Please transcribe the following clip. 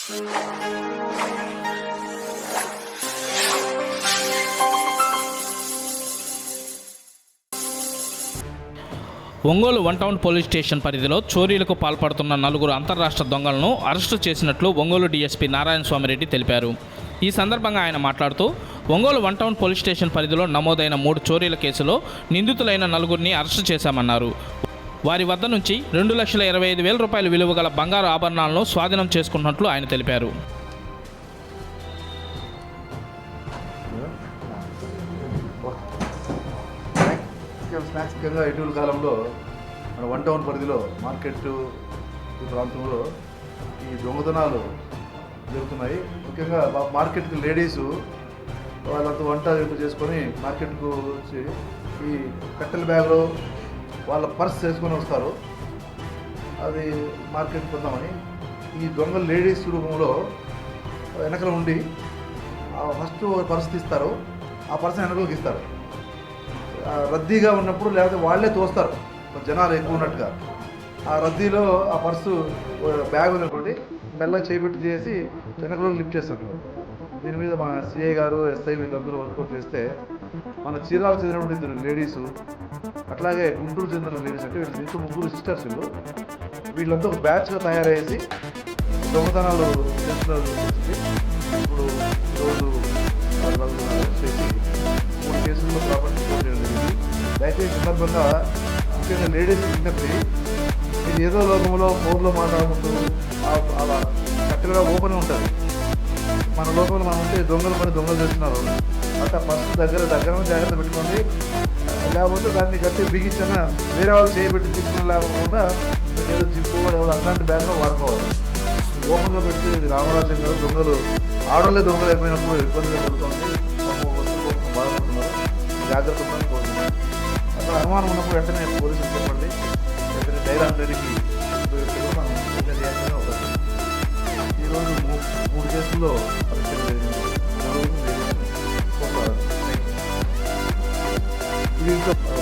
Ongole one town police station పరిధిలో చోరీలకు పాల్పడుతున్న నలుగురు అంతర్రాష్ట్ర దొంగలను అరెస్టు చేసినట్లు ఒంగోలు డీఎస్పీ నారాయణ స్వామిరెడ్డి తెలిపారు. ఈ సందర్భంగా ఆయన మాట్లాడుతూ Ongole one town police station పరిధిలో నమోదైన మూడు చోరీల కేసులో నిందితులైన నలుగురిని అరెస్టు చేశామన్నారు. వారి వద్ద నుంచి రెండు లక్షల ఇరవై ఐదు వేల రూపాయల విలువ గల బంగారు ఆభరణాలను స్వాధీనం చేసుకున్నట్లు ఆయన తెలిపారు. స్నాక్స్ ముఖ్యంగా ఇటీవల కాలంలో మన వన్ టౌన్ పరిధిలో మార్కెట్ ఈ ప్రాంతంలో ఈ దొంగతనాలు జరుగుతున్నాయి. ముఖ్యంగా మార్కెట్కి లేడీస్ వాళ్ళంతా వంట చేసుకొని మార్కెట్కు వచ్చి ఈ కట్టెల బ్యాగ్లో వాళ్ళ పర్స్ చేసుకొని వస్తారు. అది మార్కెట్ పొందామని ఈ దొంగ లేడీస్ రూపంలో వెనకల ఉండి ఫస్ట్ పర్స్ తీస్తారు. ఆ పర్స్ వెనకలకి ఇస్తారు. ఆ రద్దీగా ఉన్నప్పుడు లేకపోతే వాళ్ళే తోస్తారు. జనాలు ఎక్కువ ఉన్నట్టుగా. ఆ రద్దీలో ఆ పర్సు బ్యాగ్ ఉన్నటువంటి మెల్లగా చేపెట్టి చేసి వెనకలో లిఫ్ట్ చేస్తారు. దీని మీద మా సిఐ గారు ఎస్ఐ వీళ్ళందరూ వర్కౌట్ చేస్తే మన చీరాలకు చెందినటువంటి ఇద్దరు లేడీస్ అట్లాగే గుంటూరు చెందిన లేడీస్ అంటే వీళ్ళు ఇంకో ముగ్గురు సిస్టర్స్ వీళ్ళు. వీళ్ళంతా ఒక బ్యాచ్గా తయారయ్యేసి దొంగతనాలు చేస్తున్నారు ఇప్పుడు రోజు వాళ్ళు చేసి మూడు కేసుల్లో ప్రాపర్టీ అయితే దయచేసి ఈ సందర్భంగా ముఖ్యంగా లేడీస్ విజ్ఞప్తి మీరు ఏదో లోకంలో ఫోన్లో మాట్లాడుకుంటూ అలా కట్టెలుగా ఓపెన్ ఉంటుంది మన లోకంలో మనం ఉంటే దొంగలు పని దొంగలు చేస్తున్నారు. అట్లా ఫస్ట్ దగ్గర దగ్గర జాగ్రత్త పెట్టుకోండి. లేకపోతే దాన్ని గట్టి బిగించిన వేరే వాళ్ళు చేయబెట్టి తీసుకుని లేకుండా మీరు ఏదో జిప్పు కూడా ఎవరు అట్లాంటి బ్యాగ్లో వాడుకోవాలి. ఓపెన్గా పెట్టి రామరాజు గారు దొంగలు ఆడలే దొంగలు అయిపోయినప్పుడు ఇబ్బంది పడుతుంది వస్తువులు బాధపడుతున్నారు జాగ్రత్త ఉందని కోరుతున్నాను అక్కడ అనుమానం ఉన్నప్పుడు వెంటనే పోలీసులు చెప్పండి. వెంటనే డైలాన్ రెడీకి ఉపయోగించడం మనం అవుతుంది ఈరోజు మూడు కేసుల్లో అరెస్ట్ జరిగింది